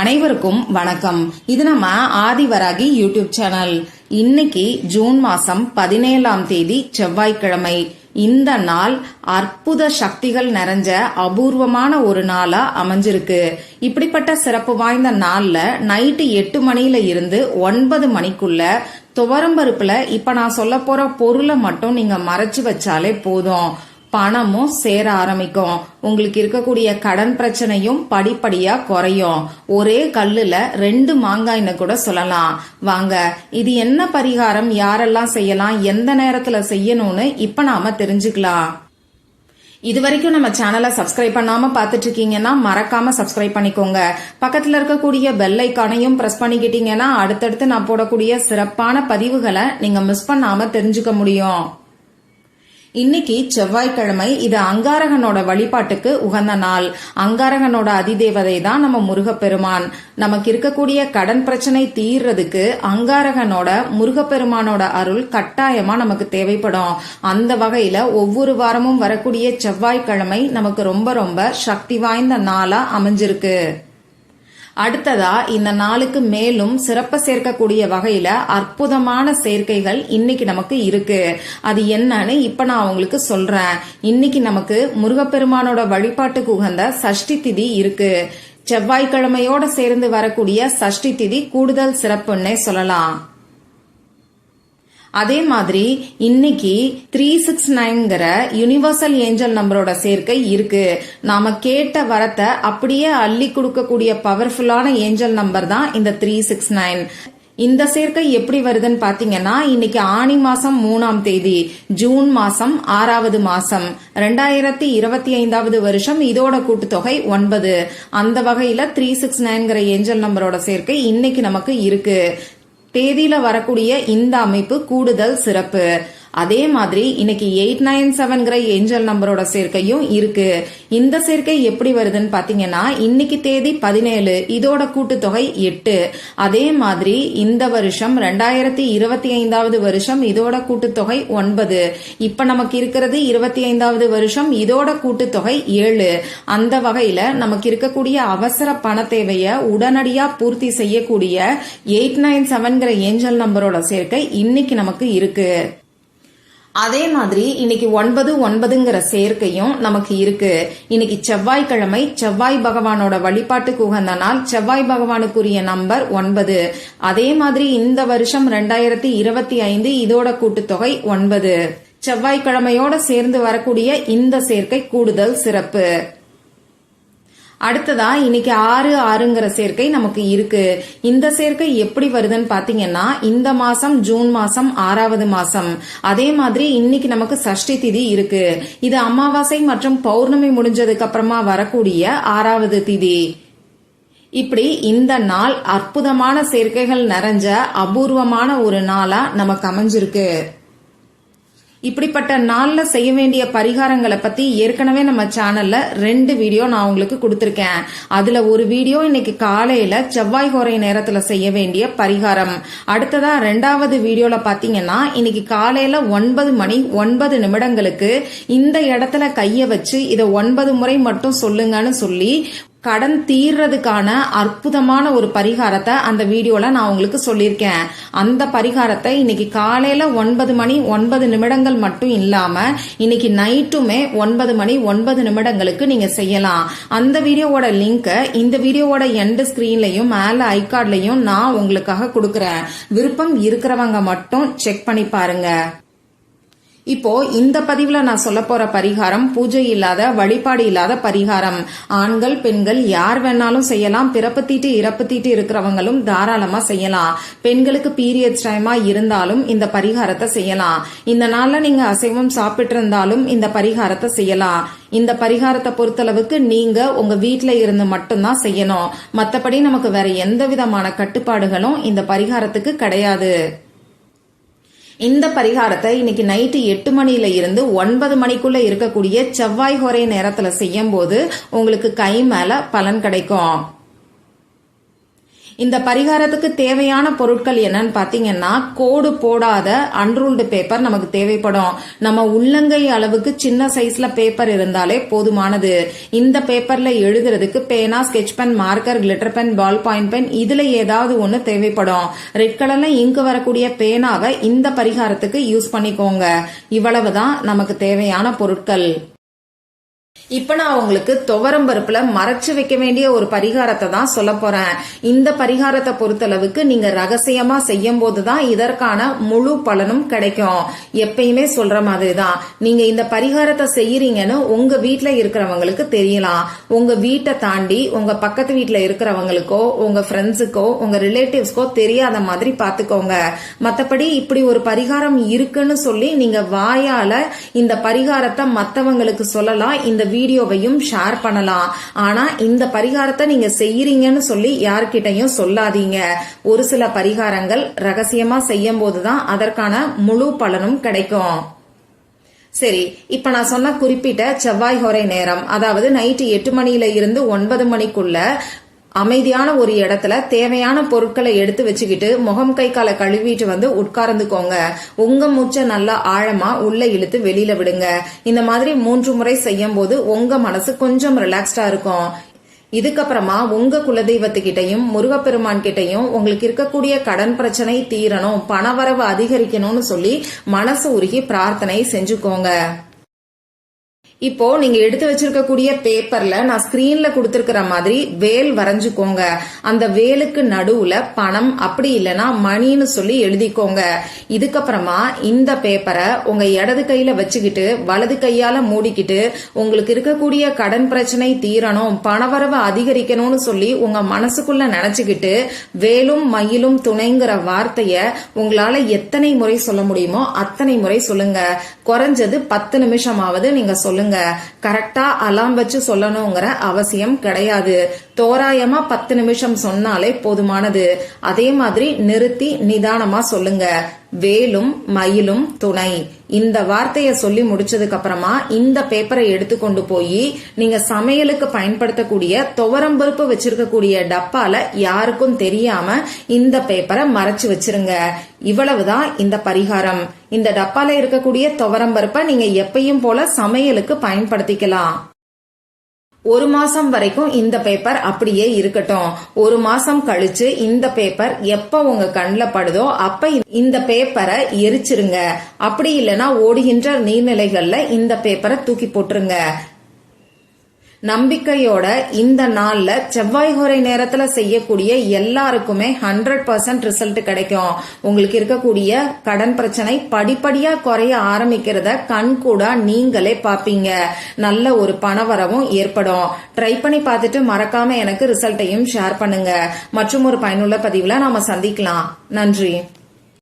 அனைவருக்கும் வணக்கம். இது நம்ம ஆதிவராகி யூடியூப் சேனல். இன்னைக்கு ஜூன் மாசம் பதினேழாம் தேதி செவ்வாய்க்கிழமை. இந்த நாள் அற்புத சக்திகள் நிறைஞ்ச அபூர்வமான ஒரு நாளா அமைஞ்சிருக்கு. இப்படிப்பட்ட சிறப்பு வாய்ந்த நாள்ல நைட்டு எட்டு மணியில இருந்து ஒன்பது மணிக்குள்ள துவரம்பருப்புல இப்ப நான் சொல்ல போற பொருளை மட்டும் நீங்க மறைச்சு வச்சாலே போதும். பணமும் சேர ஆரம்பிக்கும். உங்களுக்கு இருக்கக்கூடிய கடன் பிரச்சனையும் படிப்படியா குறையும். ஒரே கல்லுல ரெண்டு மாங்காய்னு கூட சொல்லலாம். வாங்க இது என்ன பரிகாரம்? யாரெல்லாம் செய்யலாம்? எந்த நேரத்துல செய்யணும்னு இப்ப நாம தெரிஞ்சுக்கலாம். இது வரைக்கும் நம்ம சேனலை சப்ஸ்கிரைப் பண்ணாம பாத்துட்டு இருக்கீங்கன்னா மறக்காம சப்ஸ்கிரைப் பண்ணிக்கோங்க. பக்கத்துல இருக்கக்கூடிய பெல் ஐக்கானையும் பிரஸ் பண்ணிக்கிட்டீங்கன்னா அடுத்தடுத்து நான் போடக்கூடிய சிறப்பான பதிவுகளை நீங்க மிஸ் பண்ணாம தெரிஞ்சுக்க முடியும். இன்னைக்கு செவ்வாய்க்கிழமை இது அங்காரகனோட வழிபாட்டுக்கு உகந்த நாள். அங்காரகனோட அதிதேவதை தான் நம்ம முருகப்பெருமான். நமக்கு இருக்கக்கூடிய கடன் பிரச்சனை தீர்றதுக்கு அங்காரகனோட முருகப்பெருமானோட அருள் கட்டாயமா நமக்கு தேவைப்படும். அந்த வகையில ஒவ்வொரு வாரமும் வரக்கூடிய செவ்வாய்க்கிழமை நமக்கு ரொம்ப ரொம்ப சக்தி வாய்ந்த நாளா அமைஞ்சிருக்கு. அடுத்ததா இந்த நாளுக்கு மேலும் சிறப்ப சேர்க்கக்கூடிய வகையில அற்புதமான சேர்க்கைகள் இன்னைக்கு நமக்கு இருக்கு. அது என்னன்னு இப்ப நான் உங்களுக்கு சொல்றேன். இன்னைக்கு நமக்கு முருகப்பெருமானோட வழிபாட்டுக்கு உகந்த சஷ்டி திதி இருக்கு. செவ்வாய்க்கிழமையோட சேர்ந்து வரக்கூடிய சஷ்டி திதி கூடுதல் சிறப்புன்னே சொல்லலாம். அதே மாதிரி இன்னைக்கு த்ரீ சிக்ஸ் நைன்கிற யுனிவர்சல் ஏஞ்சல் நம்பரோட சேர்க்கை இருக்கு. நாம கேட்ட வரத்தை அப்படியே அள்ளி கொடுக்கக்கூடிய பவர்ஃபுல்லான ஏஞ்சல் நம்பர் தான் இந்த த்ரீ சிக்ஸ் நைன் இந்த சேர்க்கை எப்படி வருதுன்னு பாத்தீங்கன்னா இன்னைக்கு ஆணி மாசம் மூணாம் தேதி ஜூன் மாசம் ஆறாவது மாசம். ரெண்டாயிரத்தி இருபத்தி ஐந்தாவது வருஷம் இதோட கூட்டுத்தொகை ஒன்பது. அந்த வகையில த்ரீ சிக்ஸ் நைன்கிற ஏஞ்சல் நம்பரோட சேர்க்கை இன்னைக்கு நமக்கு இருக்கு. தேதியில வரக்கூடிய இந்த அமைப்பு கூடுதல் சிறப்பு. அதே மாதிரி இன்னைக்கு எயிட் நைன் செவன்கிற ஏஞ்சல் நம்பரோட சேர்க்கையும் இருக்கு. இந்த சேர்க்கை எப்படி வருதுன்னு பாத்தீங்கன்னா இன்னைக்கு தேதி பதினேழு இதோட கூட்டுத்தொகை எட்டு. அதே மாதிரி இந்த வருஷம் ரெண்டாயிரத்தி இருபத்தி ஐந்தாவது வருஷம் இதோட கூட்டுத்தொகை ஒன்பது. இப்ப நமக்கு இருக்கிறது இருபத்தி ஐந்தாவது வருஷம் இதோட கூட்டுத்தொகை ஏழு. அந்த வகையில நமக்கு இருக்கக்கூடிய அவசர பண தேவைய உடனடியா பூர்த்தி செய்யக்கூடிய எயிட் நைன் செவன்கிற ஏஞ்சல் நம்பரோட சேர்க்கை இன்னைக்கு நமக்கு இருக்கு. அதே மாதிரி இன்னைக்கு ஒன்பது ஒன்பதுங்கிற சேர்க்கையும் நமக்கு இருக்கு. இன்னைக்கு செவ்வாய்க்கிழமை செவ்வாய் பகவானோட வழிபாட்டுக்கு உகந்த நாள் செவ்வாய் பகவானுக்குரிய நம்பர் ஒன்பது. அதே மாதிரி இந்த வருஷம் ரெண்டாயிரத்தி இருபத்தி ஐந்து இதோட கூட்டுத்தொகை ஒன்பது. செவ்வாய்க்கிழமையோட சேர்ந்து வரக்கூடிய இந்த சேர்க்கை கூடுதல் சிறப்பு. அடுத்ததா இன்னைக்கு ஆறு ஆறுங்கிற சேர்க்கை நமக்கு இருக்கு. இந்த சேர்க்கை எப்படி வருதுன்னு பாத்தீங்கன்னா இந்த மாசம் ஜூன் மாசம் ஆறாவது மாசம். அதே மாதிரி இன்னைக்கு நமக்கு சஷ்டி திதி இருக்கு. இது அமாவாசை மற்றும் பௌர்ணமி முடிஞ்சதுக்கு அப்புறமா வரக்கூடிய ஆறாவது திதி. இப்படி இந்த நாள் அற்புதமான சேர்க்கைகள் நிறைஞ்ச அபூர்வமான ஒரு நாளா நமக்கு அமைஞ்சிருக்கு. இப்படிப்பட்ட நாளில் செய்ய வேண்டிய பரிகாரங்களை பத்தி ஏற்கனவே நம்ம சேனல்ல ரெண்டு வீடியோ நான் உங்களுக்கு கொடுத்துருக்கேன். அதுல ஒரு வீடியோ இன்னைக்கு காலையில செவ்வாய் கோரை நேரத்துல செய்ய வேண்டிய பரிகாரம். அடுத்ததா ரெண்டாவது வீடியோல பாத்தீங்கன்னா இன்னைக்கு காலையில ஒன்பது மணி ஒன்பது நிமிடங்களுக்கு இந்த இடத்துல கைய வச்சு இதை ஒன்பது முறை மட்டும் சொல்லுங்கன்னு சொல்லி கடன் தீர்றதுக்கான அற்புதமான ஒரு பரிகாரத்தை அந்த வீடியோல நான் உங்களுக்கு சொல்லியிருக்கேன். அந்த பரிகாரத்தை இன்னைக்கு காலையில ஒன்பது மணி ஒன்பது நிமிடங்கள் மட்டும் இல்லாம இன்னைக்கு நைட்டுமே ஒன்பது மணி ஒன்பது நிமிடங்களுக்கு நீங்க செய்யலாம். அந்த வீடியோவோட லிங்க் இந்த வீடியோவோட எண்டு ஸ்கிரீன்லயும் மேல ஐகார்ட்லயும் நான் உங்களுக்காக கொடுக்கறேன். விருப்பம் இருக்கிறவங்க மட்டும் செக் பண்ணி பாருங்க. இப்போ இந்த பதிவுல நான் சொல்ல போற பரிகாரம் பூஜை இல்லாத வழிபாடு இல்லாத பரிகாரம். ஆண்கள் பெண்கள் யார் வேணாலும் செய்யலாம். பிறப்பு தீட்டு இறப்பு தீட்டு இருக்கிறவங்களும் தாராளமா செய்யலாம். பெண்களுக்கு பீரியட்ஸ் டைமா இருந்தாலும் இந்த பரிகாரத்தை செய்யலாம். இந்த நாள்ல நீங்க அசைவம் சாப்பிட்டு இருந்தாலும் இந்த பரிகாரத்தை செய்யலாம். இந்த பரிகாரத்தை பொறுத்தளவுக்கு நீங்க உங்க வீட்ல இருந்து மட்டும்தான் செய்யணும். மத்தபடி நமக்கு வேற எந்த விதமான கட்டுப்பாடுகளும் இந்த பரிகாரத்துக்கு கிடையாது. இந்த பரிகாரத்தை இன்னைக்கு நைட்டு எட்டு மணியில இருந்து ஒன்பது மணிக்குள்ள இருக்கக்கூடிய செவ்வாய் ஹொரை நேரத்துல செய்யும் போது உங்களுக்கு கை மேல பலன் கிடைக்கும். இந்த பரிகாரத்துக்கு தேவையான பொருட்கள் என்னன்னு பாத்தீங்கன்னா கோடு போடாத அன்ரூல்டு பேப்பர் நமக்கு தேவைப்படும். நம்ம உள்ளங்கை அளவுக்கு சின்ன சைஸ்ல பேப்பர் இருந்தாலே போதுமானது. இந்த பேப்பர்ல எழுதுறதுக்கு பேனா sketch pen marker glitter pen ball point pen இதுல ஏதாவது ஒன்று தேவைப்படும். ரெட் கலர்ல இங்கு வரக்கூடிய பேனாவை இந்த பரிகாரத்துக்கு யூஸ் பண்ணிக்கோங்க. இவ்வளவுதான் நமக்கு தேவையான பொருட்கள். இப்ப நான் உங்களுக்கு துவரம் பருப்புல மறைச்சு வைக்க வேண்டிய ஒரு பரிகாரத்தை தான் சொல்ல போறேன். இந்த பரிகாரத்தை பொறுத்தளவுக்கு நீங்க ரகசியமா செய்யும் போதுதான் இதற்கான முழு பலனும் கிடைக்கும். எப்பயுமே சொல்ற மாதிரி தான் நீங்க இந்த பரிகாரத்தை செய்யறீங்கன்னு உங்க வீட்டுல இருக்கிறவங்களுக்கு தெரியலாம். உங்க வீட்டை தாண்டி உங்க பக்கத்து வீட்டுல இருக்கிறவங்களுக்கோ உங்க ஃப்ரெண்ட்ஸுக்கோ உங்க ரிலேட்டிவ்ஸ்க்கோ தெரியாத மாதிரி பாத்துக்கோங்க. மத்தபடி இப்படி ஒரு பரிகாரம் இருக்குன்னு சொல்லி நீங்க வாயால இந்த பரிகாரத்தை மத்தவங்களுக்கு சொல்லலாம். இந்த வீடியோவையும் ஷேர் பண்ணலாம். ஆனா இந்த பரிகாரத்தை நீங்க செய்யறீங்கன்னு சொல்லி யார்கிட்டையும் சொல்லாதீங்க. ஒரு சில பரிகாரங்கள் ரகசியமா செய்யும் போதுதான் அதற்கான முழு பலனும் கிடைக்கும். சரி இப்ப நான் சொன்ன குறிப்பிட்ட செவ்வாய் ஹொரை நேரம் அதாவது நைட்டு எட்டு மணியில இருந்து ஒன்பது மணிக்குள்ள அமைதியான ஒரு இடத்துல தேவையான பொருட்களை எடுத்து வச்சுக்கிட்டு முகம் கை காலை கழுவிட்டு வந்து உட்கார்ந்துக்கோங்க. உங்க மூச்சை நல்லா ஆழமா உள்ள இழுத்து வெளியில விடுங்க. இந்த மாதிரி மூன்று முறை செய்யும் போது உங்க மனசு கொஞ்சம் ரிலாக்ஸ்டா இருக்கும். இதுக்கப்புறமா உங்க குலதெய்வத்துக்கிட்டையும் முருகப்பெருமான் கிட்டையும் உங்களுக்கு இருக்கக்கூடிய கடன் பிரச்சனை தீரணும் பணவரவு அதிகரிக்கணும்னு சொல்லி மனசு உருகி பிரார்த்தனை செஞ்சுக்கோங்க. இப்போ நீங்க எடுத்து வச்சிருக்கக்கூடிய பேப்பர்ல நான் ஸ்கிரீன்ல கொடுத்திருக்கிற மாதிரி வேல் வரைஞ்சுக்கோங்க. அந்த வேலுக்கு நடுவுல பணம் அப்படி இல்லைன்னா மணின்னு சொல்லி எழுதிக்கோங்க. இதுக்கப்புறமா இந்த பேப்பரை உங்க இடது கையில வச்சுக்கிட்டு வலது கையால மூடிக்கிட்டு உங்களுக்கு இருக்கக்கூடிய கடன் பிரச்சனை தீரணும் பணவரவு அதிகரிக்கணும்னு சொல்லி உங்க மனசுக்குள்ள நினைச்சுக்கிட்டு வேலும் மயிலும் துணைங்கிற வார்த்தைய உங்களால எத்தனை முறை சொல்ல முடியுமோ அத்தனை முறை சொல்லுங்க. குறைஞ்சது பத்து நிமிஷமாவது நீங்க சொல்லுங்க. கரெக்டா அலாம் வச்சு சொல்லணுங்கிற அவசியம் கிடையாது. தோராயமா பத்து நிமிஷம் சொன்னாலே போதுமானது. அதே மாதிரி நிறுத்தி நிதானமா சொல்லுங்க. வேலும் மயிலும் துணை. இந்த வார்த்தையை சொல்லி முடிச்சதுக்கு அப்புறமா இந்த பேப்பரை எடுத்துக்கொண்டு போய் நீங்க சமையலுக்கு பயன்படுத்தக்கூடிய துவரம்பருப்பு வச்சிருக்கக்கூடிய டப்பால யாருக்கும் தெரியாம இந்த பேப்பரை மறைச்சு வச்சிருங்க. இவ்வளவுதான் இந்த பரிகாரம். இந்த டப்பால இருக்கக்கூடிய துவரம்பருப்பை நீங்க எப்பயும் போல சமையலுக்கு பயன்படுத்திக்கலாம். ஒரு மாசம் வரைக்கும் இந்த பேப்பர் அப்படியே இருக்கட்டும். ஒரு மாசம் கழிச்சு இந்த பேப்பர் எப்ப உங்க கண்ணில் படுதோ அப்ப இந்த பேப்பரை எரிச்சிருங்க. அப்படி இல்லைன்னா ஓடுகின்ற நீர்நிலைகள்ல இந்த பேப்பரை தூக்கி போட்டுருங்க. நம்பிக்கையோட இந்த நாள்ல செவ்வாய் குறை நேரத்துல செய்யக்கூடிய எல்லாருக்குமே ஹண்ட்ரட் பர்சன்ட் ரிசல்ட் கிடைக்கும். உங்களுக்கு இருக்கக்கூடிய கடன் பிரச்சனை படிப்படியா குறைய ஆரம்பிக்கிறத கண் கூட நீங்களே பாப்பீங்க நல்ல ஒரு பணவரவும் ஏற்படும். ட்ரை பண்ணி பார்த்துட்டு மறக்காம எனக்கு ரிசல்ட்டையும் ஷேர் பண்ணுங்க. மற்றும் ஒரு பயனுள்ள பதிவுல நாம சந்திக்கலாம். நன்றி.